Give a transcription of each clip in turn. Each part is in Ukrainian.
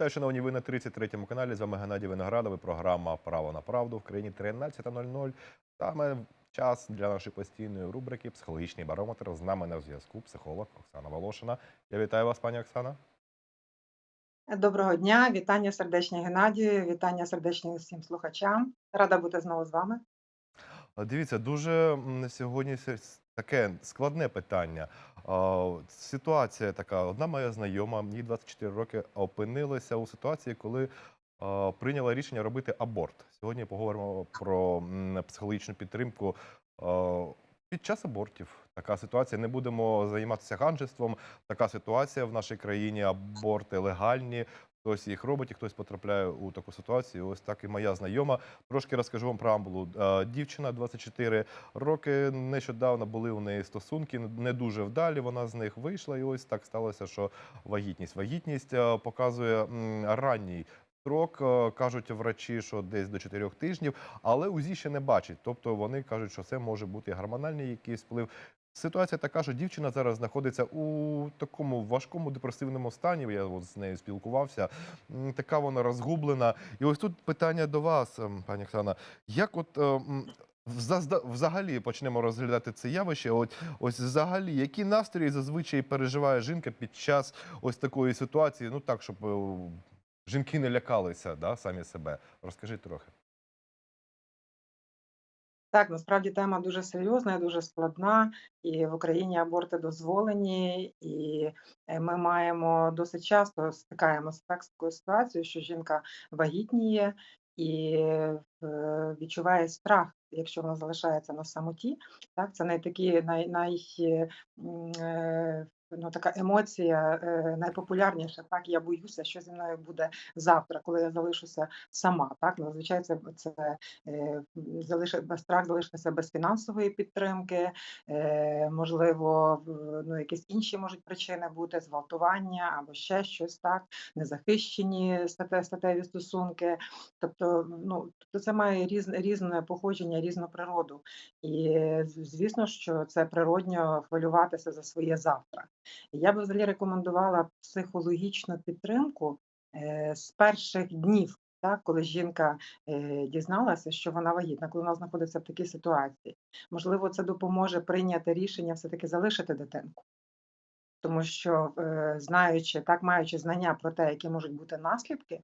Вітаю, шановні, ви на 33-му каналі. З вами Геннадій Виноградов і програма Право на правду в країні 13.00. Саме час для нашої постійної рубрики Психологічний барометр. З нами на зв'язку психолог Оксана Волошина. Я вітаю вас, пані Оксана. Доброго дня, вітання сердечні Геннадію, вітання сердечні усім слухачам. Рада бути знову з вами. Дивіться, дуже сьогодні таке складне питання. Ситуація така: одна моя знайома, їй 24 роки, опинилася у ситуації, коли прийняла рішення робити аборт. Сьогодні поговоримо про психологічну підтримку під час абортів. Така ситуація. Не будемо займатися ханжеством. Така ситуація в нашій країні. Аборти легальні. Хтось їх робить, і хтось потрапляє у таку ситуацію. Ось так і моя знайома. Трошки розкажу вам преамбулу. Е, Дівчина 24 роки. Нещодавно були у неї стосунки, не дуже вдалі. Вона з них вийшла, і ось так сталося, що вагітність. Вагітність е, показує ранній. Строк е, кажуть врачі, що десь до 4 тижнів, але УЗІ ще не бачить. Тобто вони кажуть, що це може бути гормональний якийсь вплив. Ситуація така, що дівчина зараз знаходиться у такому важкому депресивному стані. Я от з нею спілкувався. Така вона розгублена. І ось тут питання до вас, ем, пані Оксана. Як от е, взагалі почнемо розглядати це явище? От ось взагалі, які настрої зазвичай переживає жінка під час ось такої ситуації? Ну так, щоб е, жінки не лякалися да, самі себе. Розкажіть трохи. Так, насправді тема дуже серйозна і дуже складна, і в Україні аборти дозволені, і е, ми маємо досить часто стикаємося так з такою ситуацією, що жінка вагітніє і е, відчуває страх, якщо вона залишається на самоті. Так, це най такі най, най, е, ну, така емоція е, найпопулярніша. Так, я боюся, що зі мною буде завтра, коли я залишуся сама. Так, зазвичай це, це е, залиши, страх залишитися без фінансової підтримки, е, можливо, ну, якісь інші можуть причини бути, зґвалтування або ще щось так, незахищені стате, статеві стосунки. Тобто, ну, тобто це має різне, різне походження, різну природу. І звісно, що це природньо хвилюватися за своє завтра. Я би взагалі рекомендувала психологічну підтримку е, з перших днів. Так, коли жінка е, дізналася, що вона вагітна, коли вона знаходиться в такій ситуації, можливо, це допоможе прийняти рішення все-таки залишити дитинку. Тому що, е, знаючи, так маючи знання про те, які можуть бути наслідки,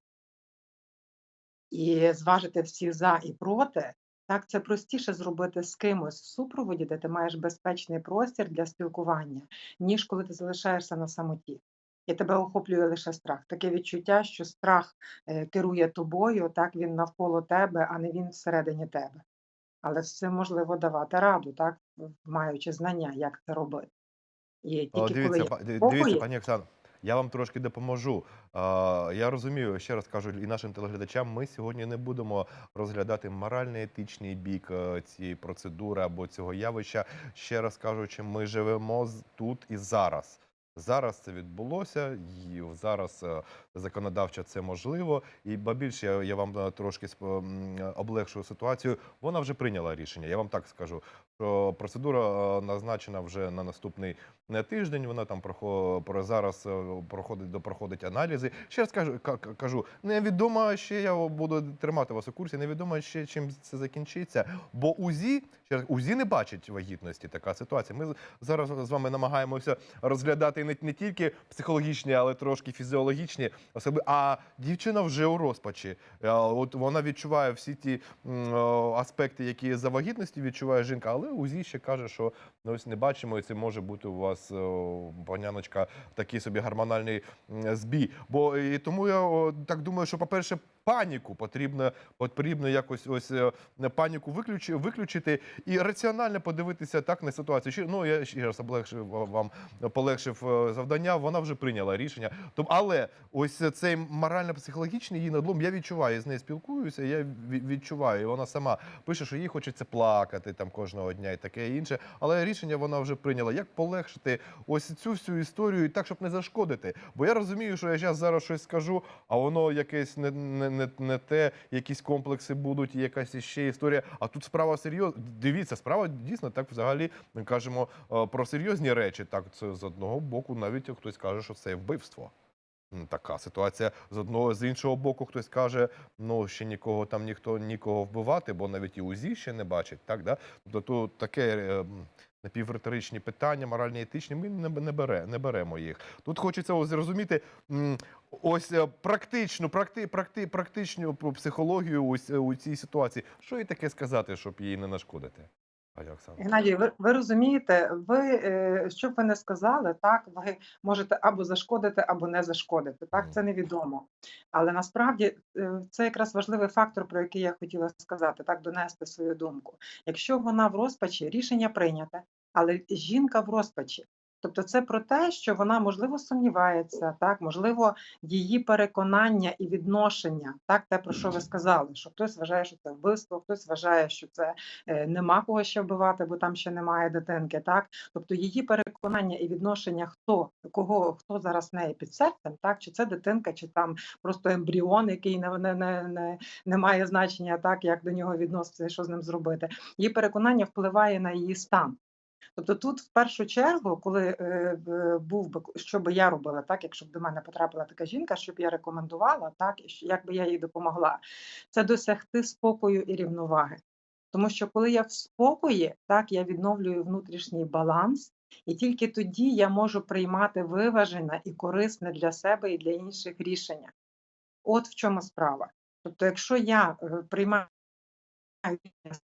і зважити всі за і проти, так це простіше зробити з кимось в супроводі, де ти маєш безпечний простір для спілкування, ніж коли ти залишаєшся на самоті. І тебе охоплює лише страх. Таке відчуття, що страх е, керує тобою, так він навколо тебе, а не він всередині тебе. Але цим можливо давати раду, так, маючи знання, як це робити. І О, тільки коли дивіться, є па- спокої, дивіться, пані Оксано, я вам трошки допоможу. Я розумію, ще раз кажу і нашим телеглядачам, ми сьогодні не будемо розглядати морально-етичний бік е, цієї процедури або цього явища. Ще раз кажучи, ми живемо тут і зараз. Зараз це відбулося, і зараз е, законодавчо це можливо. І ба більше я, я вам е, трошки облегшую ситуацію. Вона вже прийняла рішення. Я вам так скажу, що процедура е, назначена вже на наступний тиждень. Вона там про зараз е, проходить до проходить аналізи. Ще раз кажу, ка- ка- кажу, невідомо ще я буду тримати вас у курсі. Невідомо ще чим це закінчиться. Бо УЗІ ще раз, УЗІ не бачить вагітності. Така ситуація. Ми зараз з вами намагаємося розглядати не, не тільки психологічні, але трошки фізіологічні особи. А дівчина вже у розпачі. Е, От вона відчуває всі ті аспекти, які за вагітності відчуває жінка, але УЗІ ще каже, що ну, ось не бачимо, і це може бути у вас, паняночка, такий собі гормональний збій. Бо і тому я о, так думаю, що, по-перше, паніку потрібно, потрібно якось ось е, паніку виключи, виключити і раціонально подивитися так на ситуацію. Ну, я ще раз облегшив вам полегшив е, завдання, вона вже прийняла рішення. Тоб- але ось цей морально-психологічний її надлом, я відчуваю, я з нею спілкуюся, я відчуваю. І вона сама пише, що їй хочеться плакати там кожного дня і таке інше. Але рішення вона вже прийняла. Як полегшити ось цю всю історію і так, щоб не зашкодити? Бо я розумію, що я зараз зараз щось скажу, а воно якесь не, не, не, не те, якісь комплекси будуть, і якась іще історія. А тут справа серйозна. Дивіться, справа дійсно так взагалі ми кажемо е, про серйозні речі. Так, це з одного боку, навіть хтось каже, що це вбивство. Така ситуація з одного з іншого боку, хтось каже, ну ще нікого там ніхто нікого вбивати, бо навіть і УЗІ ще не бачить. Так, да? Тобто тут таке е, напівриторичні питання, моральні етичні, ми не, бере, не беремо їх. Тут хочеться зрозуміти ось е, практичну, практи, практи, практичну психологію ось е, у цій ситуації. Що їй таке сказати, щоб їй не нашкодити? Пані саме? Геннадій, ви, ви розумієте, ви е, що б ви не сказали, так ви можете або зашкодити, або не зашкодити. Так, це невідомо. Але насправді е, це якраз важливий фактор, про який я хотіла сказати, так донести свою думку. Якщо вона в розпачі, рішення прийняте, але жінка в розпачі. Тобто це про те, що вона можливо сумнівається, так можливо, її переконання і відношення, так те про що ви сказали, що хтось вважає, що це вбивство, хтось вважає, що це е, нема кого ще вбивати, бо там ще немає дитинки. Так, тобто її переконання і відношення, хто кого хто зараз неї під серцем, так чи це дитинка, чи там просто ембріон, який не, не, не, не, має значення, так як до нього відноситься, що з ним зробити. Її переконання впливає на її стан. Тобто тут в першу чергу, коли е, був би що би я робила, так якщо б до мене потрапила така жінка, що б я рекомендувала, так і як би я їй допомогла, це досягти спокою і рівноваги. Тому що коли я в спокої, так я відновлюю внутрішній баланс, і тільки тоді я можу приймати виважене і корисне для себе і для інших рішення. От в чому справа. Тобто, якщо я е, приймаю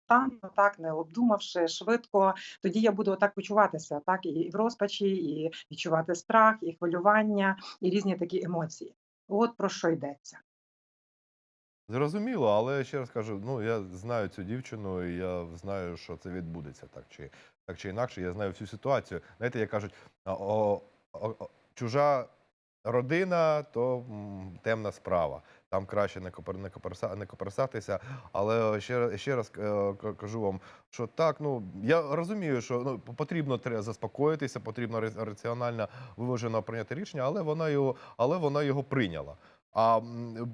спонтанно, так не обдумавши швидко, тоді я буду отак почуватися, так і в розпачі, і відчувати страх, і хвилювання, і різні такі емоції. От про що йдеться. Зрозуміло, але ще раз кажу, ну я знаю цю дівчину, і я знаю, що це відбудеться так чи так чи інакше. Я знаю всю ситуацію. Знаєте, як кажуть, о, о, о, чужа родина то м, темна справа. Там краще не не, коперса, коперсатися. Але ще, ще раз е, кажу вам, що так, ну я розумію, що ну потрібно треба заспокоїтися, потрібно раціонально виважено прийняти рішення, але вона його, але вона його прийняла. А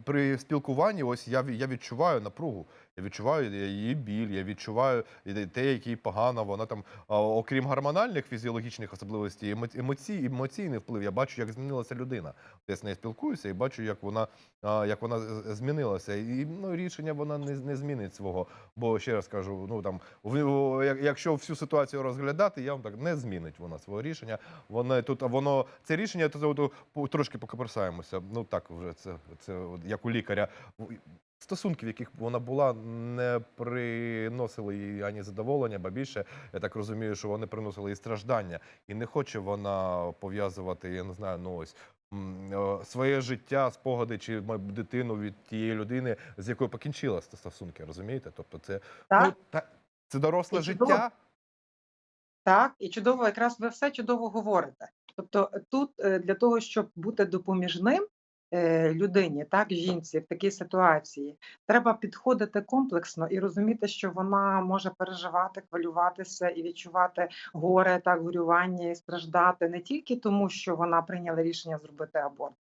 при спілкуванні, ось я, я відчуваю напругу. Я відчуваю її біль, я відчуваю те, як їй погано. Вона там, окрім гормональних фізіологічних особливостей, емоцій, емоційний вплив. Я бачу, як змінилася людина. Я з нею спілкуюся і бачу, як вона, як вона змінилася. І ну, рішення вона не, не змінить свого. Бо ще раз кажу, ну там якщо всю ситуацію розглядати, я вам так не змінить вона свого рішення. Воно тут воно це рішення, то, трошки покоперсаємося. Ну так вже це, це як у лікаря. Стосунки, в яких вона була, не приносили їй ані задоволення, ба більше я так розумію, що вони приносили їй страждання, і не хоче вона пов'язувати, я не знаю, ну ось е, своє життя, спогади чи дитину від тієї людини, з якою покінчила стосунки. Розумієте? Тобто, це Так? ну та це доросле І чудово. життя. Так, і чудово, якраз ви все чудово говорите. Тобто тут е, для того, щоб бути допоміжним людині, так, жінці в такій ситуації, треба підходити комплексно і розуміти, що вона може переживати, хвилюватися і відчувати горе, так, горювання і страждати не тільки тому, що вона прийняла рішення зробити аборт,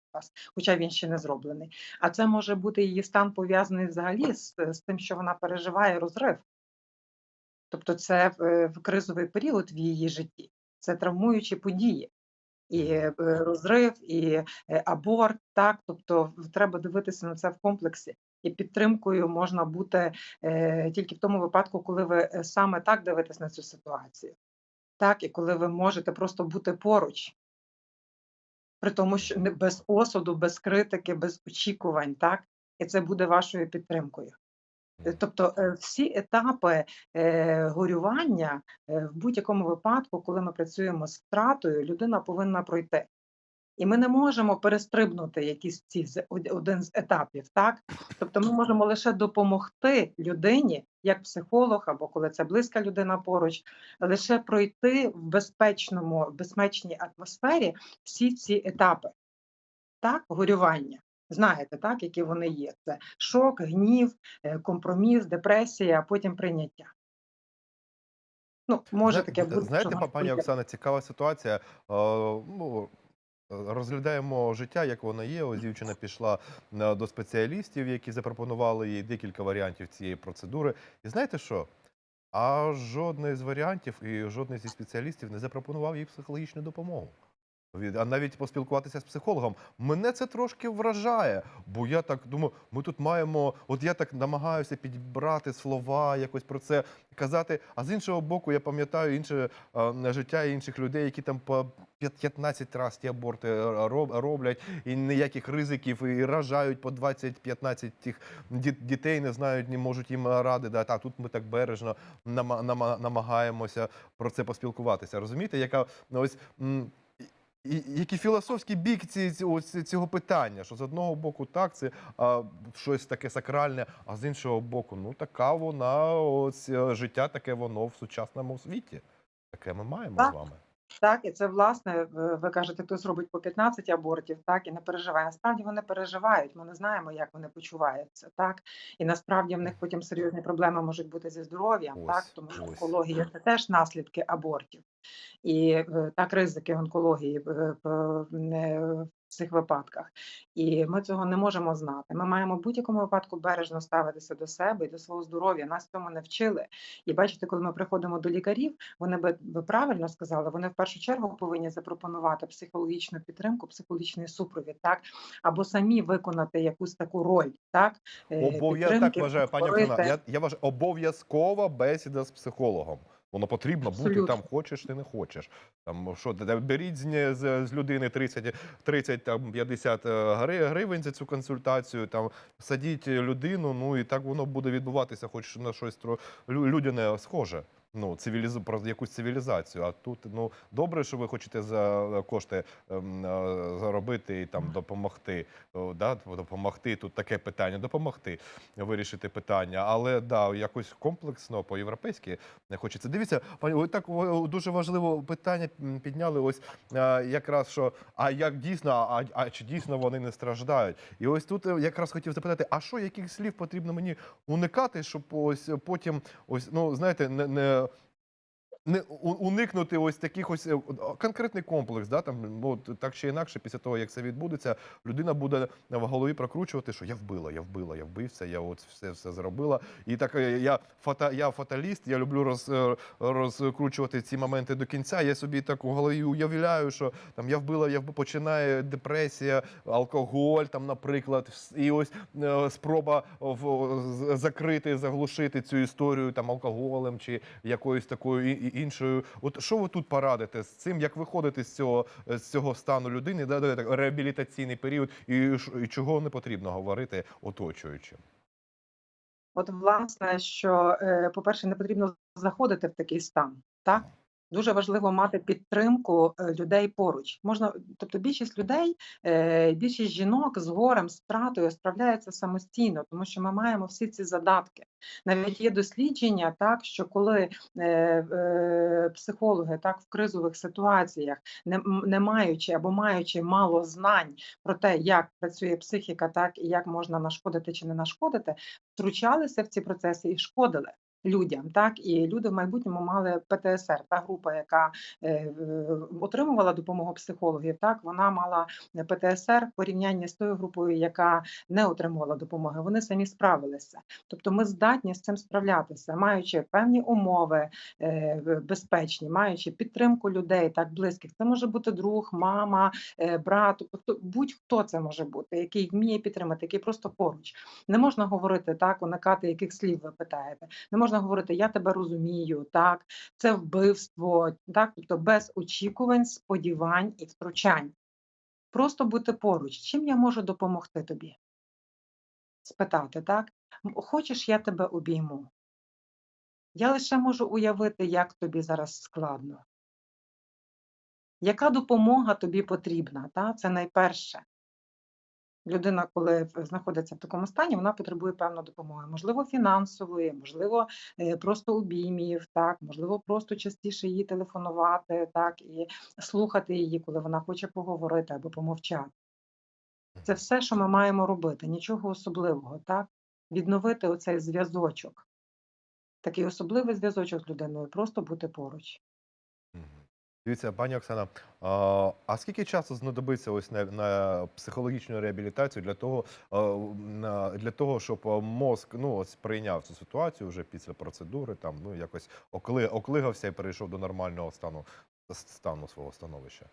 хоча він ще не зроблений, а це може бути її стан пов'язаний взагалі з, з тим, що вона переживає розрив. Тобто це е, в кризовий період в її житті, це травмуючі події. І е, розрив, і е, аборт, так, тобто треба дивитися на це в комплексі. І підтримкою можна бути е, тільки в тому випадку, коли ви е, саме так дивитесь на цю ситуацію. Так, і коли ви можете просто бути поруч, при тому, що не без осуду, без критики, без очікувань, так, і це буде вашою підтримкою. Е, Тобто е, всі етапи е, горювання в будь-якому випадку, коли ми працюємо з втратою, людина повинна пройти. І ми не можемо перестрибнути якісь ці один з етапів, так? Тобто ми можемо лише допомогти людині, як психолог, або коли це близька людина поруч, лише пройти в безпечному, безпечній атмосфері всі ці етапи, так, горювання. Знаєте, так, які вони є. Це шок, гнів, е, компроміс, депресія, а потім прийняття. Ну, може таке бути. Знаєте, пані Оксана, цікава ситуація. Ну, розглядаємо життя, як воно є. Ось дівчина пішла е, до спеціалістів, які запропонували їй декілька варіантів цієї процедури. І знаєте що? А жодний з варіантів і жодний зі спеціалістів не запропонував їй психологічну допомогу. А навіть поспілкуватися з психологом. Мене це трошки вражає, бо я так думаю, ми тут маємо, от я так намагаюся підібрати слова, якось про це казати. А з іншого боку, я пам'ятаю інше е, життя інших людей, які там по 15 разів ті аборти роб- роблять, і ніяких ризиків, і ражають по 20-15 тих ді- дітей, не знають, не можуть їм ради дати. А тут ми так бережно нама- нама- намагаємося про це поспілкуватися. Розумієте, яка ну, ось. І- які Який філософський бік ці, ці- ось цього питання, що з одного боку так, це а, щось таке сакральне, а з іншого боку, ну така вона, ось е, життя таке воно в сучасному світі. Таке ми маємо Так. з вами. Так, і це власне, ви кажете, хтось робить по 15 абортів, так і не переживає. Насправді вони переживають. Ми не знаємо, як вони почуваються, так і насправді в них потім серйозні проблеми можуть бути зі здоров'ям, так тому що ось. онкологія це теж наслідки абортів, і е, так ризики онкології е, в цих випадках. І ми цього не можемо знати. Ми маємо в будь-якому випадку бережно ставитися до себе і до свого здоров'я. Нас цьому не вчили. І бачите, коли ми приходимо до лікарів, вони би ви правильно сказали, вони в першу чергу повинні запропонувати психологічну підтримку, психологічний супровід, так або самі виконати якусь таку роль, так е, Обов'я... так вважаю, пані. Оксана. Я, я вважаю, обов'язкова бесіда з психологом. Воно потрібно бути там, хочеш ти не хочеш. Там що беріть з, з, з людини 30, 30 там 50 е, гри- гривень за цю консультацію. Там садіть людину. Ну і так воно буде відбуватися, хоч на щось людяне схоже. Ну, цивілізу про якусь цивілізацію. А тут ну добре, що ви хочете за кошти ем, е, заробити і там допомогти. О, да, допомогти. Тут таке питання, допомогти вирішити питання. Але да, якось комплексно по-європейськи не хочеться. Дивіться, пані, так дуже важливе питання підняли. Ось е, якраз що, а як дійсно, а, а чи дійсно вони не страждають? І ось тут е, якраз хотів запитати: а що, яких слів потрібно мені уникати, щоб ось потім, ось ну знаєте, не. не не уникнути ось таких ось е, конкретний комплекс, да там ну, так чи інакше, після того як це відбудеться, людина буде в голові прокручувати, що я вбила, я вбила, я вбився, я от все все зробила. І так е, я фата, я фаталіст, я люблю роз, е, розкручувати ці моменти до кінця. Я собі так у голові уявляю, що там я вбила, я вб- починає депресія, алкоголь, там, наприклад, і ось спроба в, закрити, заглушити цю історію там алкоголем чи якоюсь такою іншою. От що ви тут порадите з цим, як виходити з цього з цього стану людини, да, реабілітаційний період, і, і чого не потрібно говорити оточуючим? От, власне, що, е, по-перше, не потрібно заходити в такий стан. Так? Дуже важливо мати підтримку е, людей поруч. Можна, тобто більшість людей, е, більшість жінок з горем, з втратою справляються самостійно, тому що ми маємо всі ці задатки. Навіть є дослідження, так що коли е, е, психологи так в кризових ситуаціях, не, не маючи або маючи мало знань про те, як працює психіка, так і як можна нашкодити чи не нашкодити, втручалися в ці процеси і шкодили. Людям, так і люди в майбутньому мали ПТСР, та група, яка е, отримувала допомогу психологів, так вона мала ПТСР в порівнянні з тою групою, яка не отримувала допомоги. Вони самі справилися. Тобто, ми здатні з цим справлятися, маючи певні умови е, безпечні, маючи підтримку людей, так близьких. Це може бути друг, мама, е, брат, тобто будь-хто це може бути, який вміє підтримати, який просто поруч. Не можна говорити так, уникати яких слів ви питаєте. Не можна говорити Я тебе розумію, так це вбивство, так тобто без очікувань, сподівань і втручань. Просто бути поруч. Чим я можу допомогти тобі? Спитати, так? Хочеш, я тебе обійму? Я лише можу уявити, як тобі зараз складно. Яка допомога тобі потрібна? Та? Це найперше. Людина, коли знаходиться в такому стані, вона потребує певної допомоги, можливо, фінансової, можливо, е, просто обіймів, так, можливо, просто частіше їй телефонувати, так, і слухати її, коли вона хоче поговорити або помовчати. Це все, що ми маємо робити, нічого особливого, так? Відновити оцей зв'язочок. Такий особливий зв'язочок з людиною, просто бути поруч. Дивіться, пані Оксана, а, скільки часу знадобиться ось на, на психологічну реабілітацію для того, для того, щоб мозк ну, ось, прийняв цю ситуацію вже після процедури, там, ну, якось окли, оклигався і перейшов до нормального стану, стану свого становища?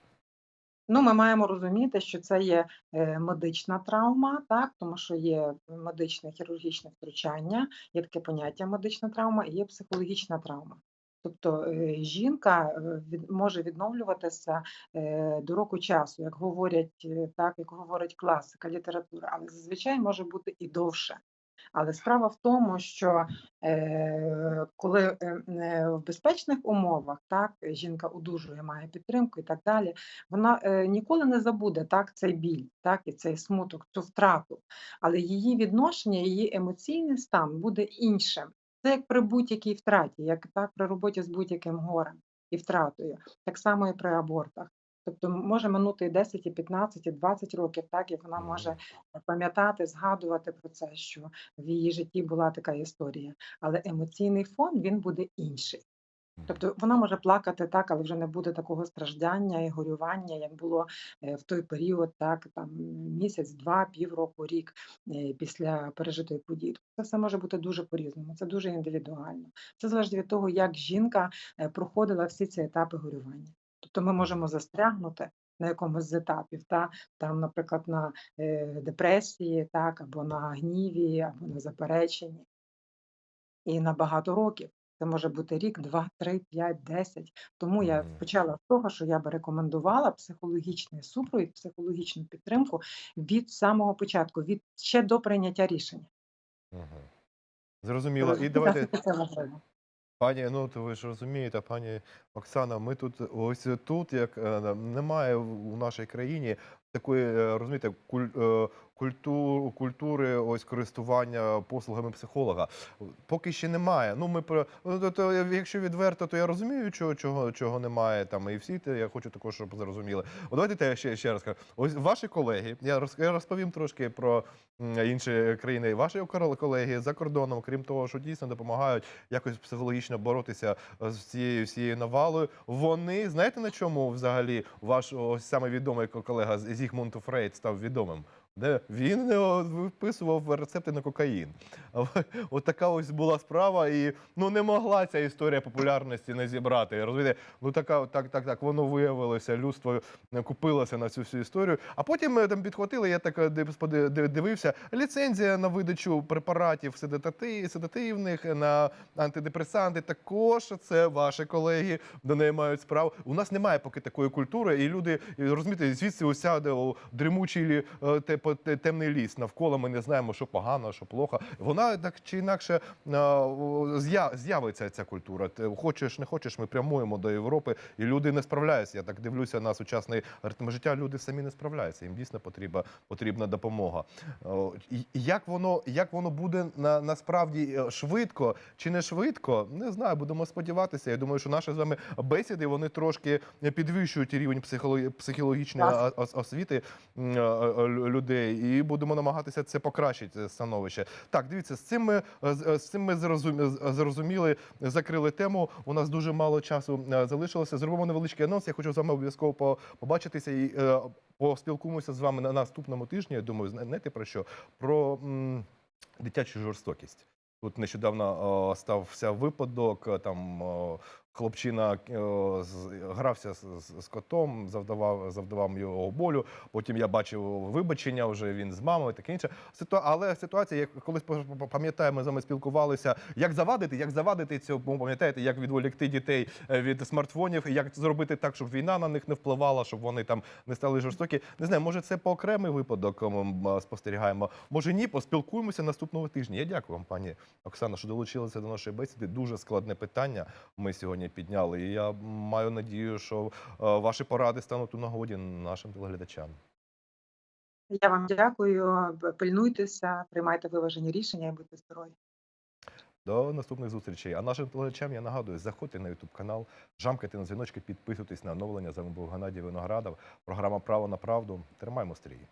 Ну, ми маємо розуміти, що це є е, медична травма, так, тому що є медичне хірургічне втручання, є таке поняття медична травма і є психологічна травма. Тобто е, жінка е, може відновлюватися е, до року часу, як говорять, так, як говорить класика, література, але зазвичай може бути і довше. Але справа в тому, що е, коли в безпечних умовах так, жінка одужує, має підтримку і так далі, вона е, ніколи не забуде так, цей біль, так, і цей смуток, цю втрату. Але її відношення, її емоційний стан буде іншим. Це як при будь-якій втраті, як так при роботі з будь-яким горем і втратою, так само і при абортах. Тобто може минути і 10, і 15, і 20 років, так, і вона може пам'ятати, згадувати про це, що в її житті була така історія. Але емоційний фон він буде інший. Тобто вона може плакати так, але вже не буде такого страждання і горювання, як було е, в той період, так там місяць, два, півроку, рік е, після пережитої події. Тобто Це все може бути дуже по-різному, це дуже індивідуально. Це залежить від того, як жінка е, проходила всі ці етапи горювання. Тобто ми можемо застрягнути на якомусь з етапів, та там, наприклад, на депресії, так, або на гніві, або на запереченні і на багато років. Це може бути рік, два, три, п'ять, десять. Тому я почала з того, що я би рекомендувала психологічний супровід, психологічну підтримку від самого початку, від ще до прийняття рішення. Зрозуміло. І давайте, пані, ну то ви ж розумієте, пані Оксана, ми тут ось тут, як е, немає в- у нашій країні такої, е, розумієте, е, культур, культури ось користування послугами психолога. Поки ще немає. Ну ми про ну, то, якщо відверто, то я розумію, чого, чого, чого немає там. І всі я хочу також, щоб зрозуміли. От давайте те ще, ще раз кажу. Ось ваші колеги, я роз- розповім трошки про інші країни. Ваші кор- колеги за кордоном, крім того, що дійсно допомагають якось психологічно боротися з цією всією навалою. Вони знаєте на чому взагалі ваш ось саме відомий колега з- Зігмунд Фрейд став відомим? Де він виписував рецепти на кокаїн. От така ось була справа, і ну не могла ця історія популярності не зібрати. Розумієте, ну така, так, так, так, воно виявилося, людство купилося на цю всю історію. А потім е, там підхватили, я так е, дивився, ліцензія на видачу препаратів седативних, на антидепресанти. Також це ваші колеги до неї мають справу. У нас немає поки такої культури, і люди розумієте, звідси осяде у дрімучий е, те- темний ліс. Навколо ми не знаємо, що погано, що плохо. Вона так чи інакше е, з'явиться ця культура. Ти хочеш, не хочеш, ми прямуємо до Європи, і люди не справляються. Я так дивлюся на сучасний ритм життя. Люди самі не справляються. Їм дійсно потрібна потрібна допомога. І Як воно як воно буде на насправді е, швидко чи не швидко? Не знаю. Будемо сподіватися. Я думаю, що наші з вами бесіди вони трошки підвищують рівень психологічної освіти м, е, е, лю- людей, і будемо намагатися це покращити становище. Так, дивіться, з цим ми е, з з цим ми зрозуміли, зрозуміли, закрили тему. У нас дуже мало часу е, залишилося. Зробимо невеличкий анонс. Я хочу з вами обов'язково побачитися і е, поспілкуємося з вами на наступному тижні. Я думаю, знаєте про що? Про м, дитячу жорстокість. Тут нещодавно е, стався випадок. е, Там е, хлопчина е, грався з, котом, завдавав, завдавав його болю. Потім я бачив вибачення вже він з мамою, таке інше. Але ситуація, як колись пам'ятаю, ми з вами спілкувалися, як завадити, як завадити цього, пам'ятаєте, як відволікти дітей е, від смартфонів, як зробити так, щоб війна на них не впливала, щоб вони там не стали жорстокі. Не знаю, може це по окремий випадок м, м, спостерігаємо. Може ні, поспілкуємося наступного тижня. Я дякую вам, пані Оксана, що долучилися до нашої бесіди. Дуже складне питання ми сьогодні підняли. І я маю надію, що е, ваші поради стануть у нагоді нашим телеглядачам. Я вам дякую. Пильнуйтеся, приймайте виважені рішення і будьте здорові. До наступних зустрічей. А нашим телеглядачам я нагадую, заходьте на YouTube канал, жамкайте на дзвіночки, підписуйтесь на оновлення. З вами був Геннадій Виноградов. Програма Право на правду. Тримаємо стрій.